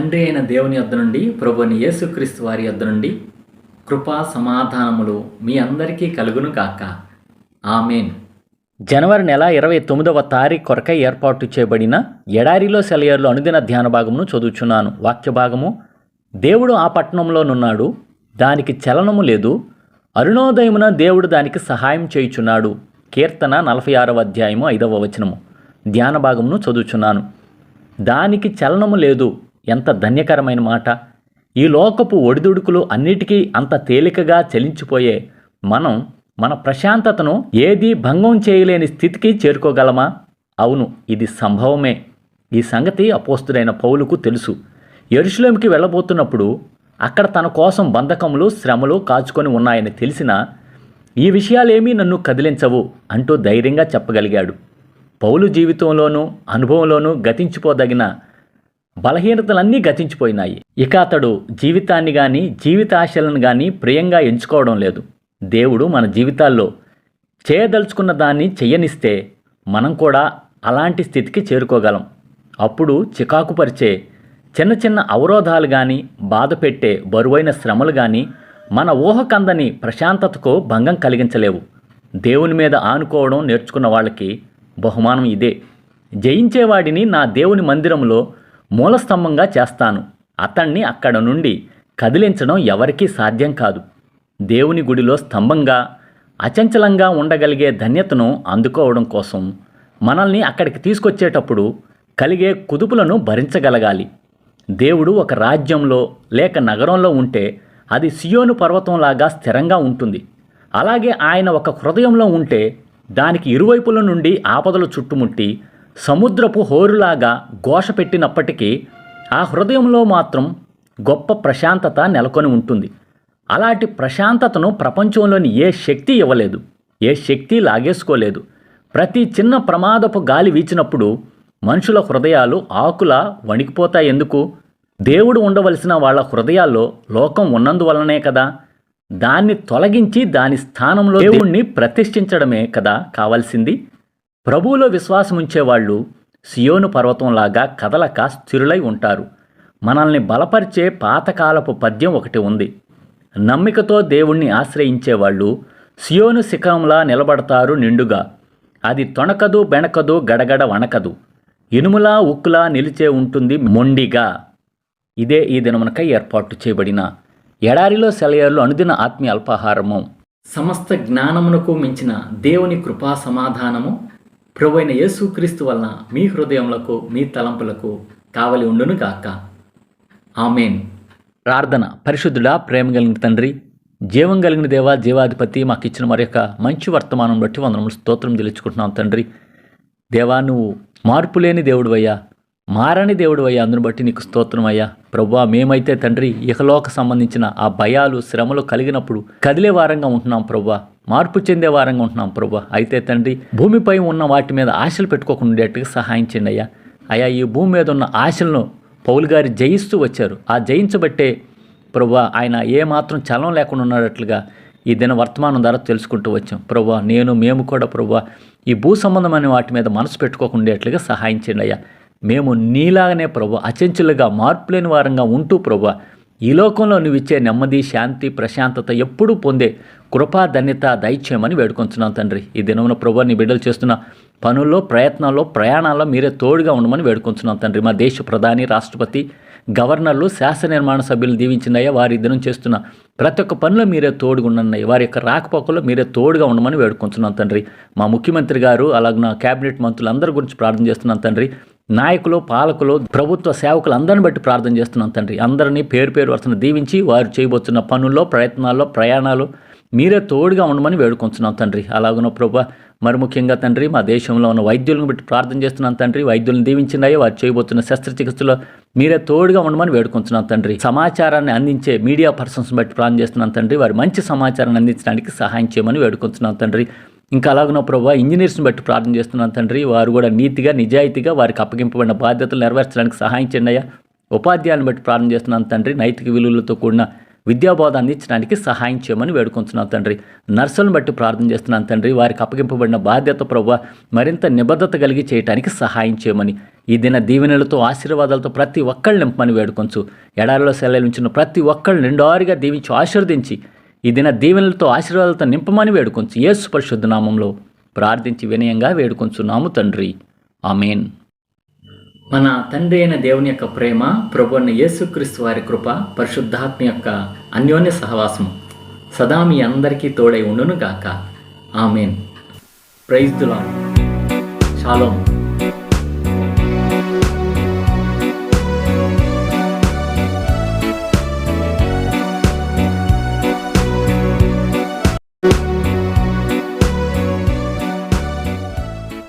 తండ్రి అయిన దేవుని యొద్ద నుండి ప్రభుని యేసుక్రీస్తు వారి యొద్ద నుండి కృపా సమాధానములు మీ అందరికీ కలుగును కాక ఆమెన్. జనవరి నెల ఇరవై తొమ్మిదవ తారీఖు కొరకై ఏర్పాటు చేయబడిన ఎడారిలో సెలయర్లు అనుదిన ధ్యాన భాగమును చదువుచున్నాను. వాక్య భాగము దేవుడు ఆ పట్టణంలోనున్నాడు దానికి చలనము లేదు. అరుణోదయమున దేవుడు దానికి సహాయం చేయుచున్నాడు. కీర్తన నలభై ఆరవ అధ్యాయము ఐదవ వచనము. ధ్యాన భాగమును చదువుచున్నాను. దానికి చలనము లేదు. ఎంత ధన్యకరమైన మాట. ఈ లోకపు ఒడిదుడుకులు అన్నిటికీ అంత తేలికగా చలించిపోయే మనం మన ప్రశాంతతను ఏదీ భంగం చేయలేని స్థితికి చేరుకోగలమా? అవును ఇది సంభవమే. ఈ సంగతి అపోస్తుడైన పౌలుకు తెలుసు. ఎరుషులేంకి వెళ్ళబోతున్నప్పుడు అక్కడ తన కోసం బంధకములు శ్రమలు కాచుకొని ఉన్నాయని తెలిసినా ఈ విషయాలేమీ నన్ను కదిలించవు అంటూ ధైర్యంగా చెప్పగలిగాడు. పౌలు జీవితంలోనూ అనుభవంలోనూ గతించిపోదగిన బలహీనతలన్నీ గతించిపోయినాయి. ఇక అతడు జీవితాన్ని కానీ జీవితాశలను కానీ ప్రియంగా ఎంచుకోవడం లేదు. దేవుడు మన జీవితాల్లో చేయదలుచుకున్న దాన్ని చెయ్యనిస్తే మనం కూడా అలాంటి స్థితికి చేరుకోగలం. అప్పుడు చికాకుపరిచే చిన్న చిన్న అవరోధాలు కానీ బాధ పెట్టే బరువైన శ్రమలు కానీ మన ఊహకందని ప్రశాంతతకు భంగం కలిగించలేవు. దేవుని మీద ఆనుకోవడం నేర్చుకున్న వాళ్ళకి బహుమానం ఇదే. జయించేవాడిని నా దేవుని మందిరంలో మూలస్తంభంగా చేస్తాను. అతన్ని అక్కడ నుండి కదిలించడం ఎవరికీ సాధ్యం కాదు. దేవుని గుడిలో స్తంభంగా అచంచలంగా ఉండగలిగే ధన్యతను అందుకోవడం కోసం మనల్ని అక్కడికి తీసుకొచ్చేటప్పుడు కలిగే కుదుపులను భరించగలగాలి. దేవుడు ఒక రాజ్యంలో లేక నగరంలో ఉంటే అది సియోను పర్వతంలాగా స్థిరంగా ఉంటుంది. అలాగే ఆయన ఒక హృదయంలో ఉంటే దానికి ఇరువైపుల నుండి ఆపదలు చుట్టుముట్టి సముద్రపు హోరులాగా ఘోష పెట్టినప్పటికీ ఆ హృదయంలో మాత్రం గొప్ప ప్రశాంతత నెలకొని ఉంటుంది. అలాంటి ప్రశాంతతను ప్రపంచంలోని ఏ శక్తి ఇవ్వలేదు ఏ శక్తి లాగేసుకోలేదు. ప్రతి చిన్న ప్రమాదపు గాలి వీచినప్పుడు మనుషుల హృదయాలు ఆకుల వణికిపోతాయి ఎందుకు? దేవుడు ఉండవలసిన వాళ్ళ హృదయాల్లో లోకం ఉన్నందువలనే కదా? దాన్ని తొలగించి దాని స్థానంలో దేవుణ్ణి ప్రతిష్ఠించడమే కదా కావాల్సింది? ప్రభువులో విశ్వాసం ఉంచేవాళ్ళు సియోను పర్వతంలాగా కదలక స్థిరులై ఉంటారు. మనల్ని బలపరిచే పాతకాలపు పద్యం ఒకటి ఉంది. నమ్మికతో దేవుణ్ణి ఆశ్రయించేవాళ్ళు సియోను శిఖరంలా నిలబడతారు నిండుగా. అది తొణకదు బెణకదు గడగడ వణకదు. ఇనుములా ఉక్కులా నిలిచే ఉంటుంది మొండిగా. ఇదే ఈ దినమునకై ఏర్పాటు చేయబడిన ఎడారిలో సెలయర్లు అనుదిన ఆత్మీయ అల్పాహారము. సమస్త జ్ఞానమునకు మించిన దేవుని కృపా సమాధానము. ప్రభువైన యేసుక్రీస్తు వలన మీ హృదయములకు మీ తలంపులకు కావలి ఉండును గాక. ఆమెన్. ప్రార్థన పరిశుద్ధుడా ప్రేమ కలిగిన తండ్రి జీవం కలిగిన దేవా జీవాధిపతి మాకు ఇచ్చిన మరి యొక్క మంచి వర్తమానం బట్టి వందనములు స్తోత్రం తెలుచుకుంటున్నాం తండ్రి. దేవా నువ్వు మార్పు లేని దేవుడు అయ్యా మారని దేవుడు అయ్యా అందును బట్టి నీకు స్తోత్రం అయ్యా. ప్రభా మేమైతే తండ్రి ఇహలోక సంబంధించిన ఆ భయాలు శ్రమలు కలిగినప్పుడు కదిలే వారంగా ఉంటున్నాం ప్రభా మార్పు చెందే వారంగా ఉంటున్నాం ప్రభా. అయితే తండ్రి భూమిపై ఉన్న వాటి మీద ఆశలు పెట్టుకోకుండా ఉండేట్టుగా సహాయం చేయండి అయ్యా. అయ్యా ఈ భూమి మీద ఉన్న ఆశలను పౌలు గారు జయిస్తూ వచ్చారు. ఆ జయించబట్టే ప్రభా ఆయన ఏమాత్రం చలం లేకుండా ఉన్నట్లుగా ఈ దిన వర్తమానం ద్వారా తెలుసుకుంటూ వచ్చాం. ప్రభా నేను మేము కూడా ప్రభా ఈ భూ సంబంధమైన వాటి మీద మనసు పెట్టుకోకుండేట్లుగా సహాయం చేయండి అయ్యా. మేము నీలాగనే ప్రభు అచంచులుగా మార్పులేని వారంగా ఉంటూ ప్రభు ఈ లోకంలో నువ్విచ్చే నెమ్మది శాంతి ప్రశాంతత ఎప్పుడూ పొందే కృపా ధన్యత దయచేయమని వేడుకొంచున్నాం తండ్రి. ఈ దినమున ప్రభు నీ బిడ్డలు చేస్తున్న పనుల్లో ప్రయత్నాల్లో ప్రయాణాల్లో మీరే తోడుగా ఉండమని వేడుకొంచున్నాం తండ్రి. మా దేశ ప్రధాని రాష్ట్రపతి గవర్నర్లు శాసన నిర్మాణ సభ్యులు దీవించిందయ్యా వారి దినం చేస్తున్న ప్రతి ఒక్క పనిలో మీరే తోడుగా ఉండన్నయ్య వారి యొక్క రాకపోకలో మీరే తోడుగా ఉండమని వేడుకొంచున్నాం తండ్రి. మా ముఖ్యమంత్రి గారు అలాగే నా క్యాబినెట్ మంత్రులు అందరి గురించి ప్రార్థన చేస్తున్నాం తండ్రి. నాయకులు పాలకులు ప్రభుత్వ సేవకులు అందరిని బట్టి ప్రార్థన చేస్తున్నాం తండ్రి. అందరినీ పేరు పేరు వరుసను దీవించి వారు చేయబోతున్న పనుల్లో ప్రయత్నాల్లో ప్రయాణాలు మీరే తోడుగా ఉండమని వేడుకుంటున్నాం తండ్రి. అలాగున ప్రభా మరి ముఖ్యంగా తండ్రి మా దేశంలో ఉన్న వైద్యులను బట్టి ప్రార్థన చేస్తున్నాం తండ్రి. వైద్యులను దీవించినాయి వారు చేయబోతున్న శస్త్రచికిత్సలో మీరే తోడుగా ఉండమని వేడుకుంటున్నాం తండ్రి. సమాచారాన్ని అందించే మీడియా పర్సన్స్ బట్టి ప్రార్థన చేస్తున్నాం తండ్రి. వారి మంచి సమాచారాన్ని అందించడానికి సహాయం చేయమని వేడుకుంటున్నాం తండ్రి. ఇంకా అలాగనో ప్రభావ ఇంజనీర్స్ని బట్టి ప్రార్థన చేస్తున్నాను తండ్రి. వారు కూడా నీతిగా నిజాయితీగా వారికి అప్పగింపబడిన బాధ్యతలు నెరవేర్చడానికి సహాయం చేయండి అయ్యా. ఉపాధ్యాయులను బట్టి ప్రార్థన చేస్తున్నాను తండ్రి. నైతిక విలువలతో కూడిన విద్యాబోధ అందించడానికి సహాయం చేయమని వేడుకుంటున్నాను తండ్రి. నర్సులను బట్టి ప్రార్థన చేస్తున్నాను తండ్రి. వారికి అప్పగింపబడిన బాధ్యత ప్రభు మరింత నిబద్ధత కలిగి చేయడానికి సహాయం చేయమని ఈ దిన దీవెనలతో ఆశీర్వాదాలతో ప్రతి ఒక్కళ్ళు నింపమని వేడుకొంచు. ఎడారిలో సెలవుంచిన ప్రతి ఒక్కళ్ళు నిండారుగా దీవించి ఆశీర్వదించి ఈ దిన దీవెనలతో ఆశీర్వాదాలతో నింపమని వేడుకొంచు యేసు పరిశుద్ధ నామంలో ప్రార్థించి వినయంగా వేడుకొంచున్నాము తండ్రి. ఆమెన్. మన తండ్రి అయిన దేవుని యొక్క ప్రేమ ప్రభు అయిన యేసుక్రీస్తు వారి కృప పరిశుద్ధాత్మ యొక్క అన్యోన్య సహవాసం సదా మీ అందరికీ తోడై ఉండును గాక ఆమెన్. Praise దులా shalom.